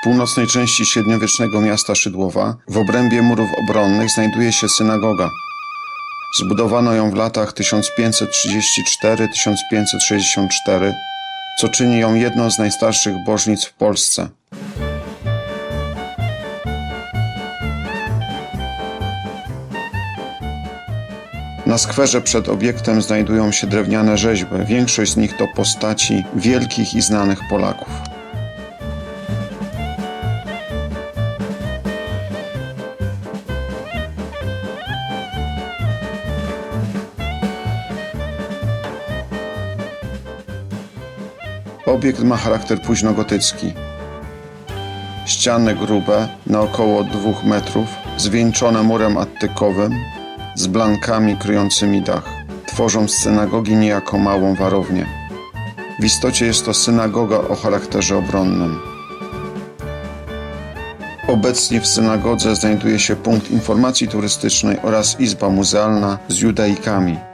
W północnej części średniowiecznego miasta Szydłowa, w obrębie murów obronnych, znajduje się synagoga. Zbudowano ją w latach 1534-1564, co czyni ją jedną z najstarszych bożnic w Polsce. Na skwerze przed obiektem znajdują się drewniane rzeźby. Większość z nich to postaci wielkich i znanych Polaków. Obiekt ma charakter późnogotycki. Ściany grube, na około 2 metrów, zwieńczone murem attykowym, z blankami kryjącymi dach, tworzą z synagogi niejako małą warownię. W istocie jest to synagoga o charakterze obronnym. Obecnie w synagodze znajduje się punkt informacji turystycznej oraz izba muzealna z judaikami.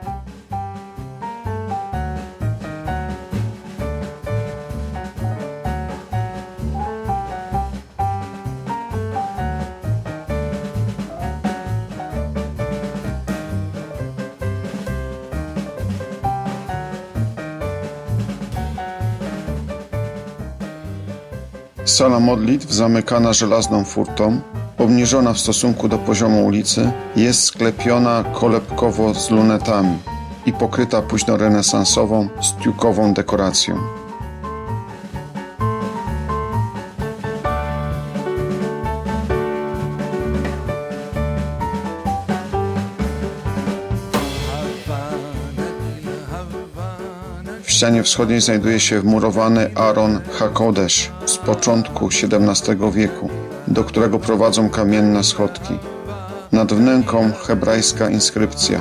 Sala modlitw zamykana żelazną furtą, obniżona w stosunku do poziomu ulicy, jest sklepiona kolebkowo z lunetami i pokryta późnorenesansową, stiukową dekoracją. Ścianie wschodniej znajduje się wmurowany Aaron Hakodesz z początku XVII wieku, do którego prowadzą kamienne schodki. Nad wnęką hebrajska inskrypcja.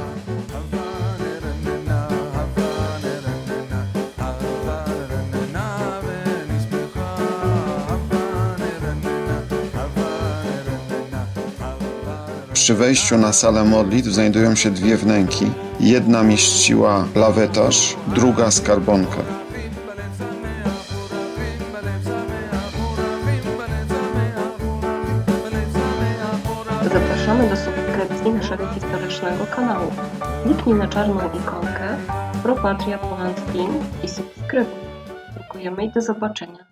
Przy wejściu na salę modlitw znajdują się dwie wnęki. Jedna mieściła lawetarz, druga skarbonkę. Zapraszamy do subskrypcji naszego historycznego kanału. Kliknij na czarną ikonkę Pro Patria Poland Team i subskrybuj. Dziękujemy i do zobaczenia.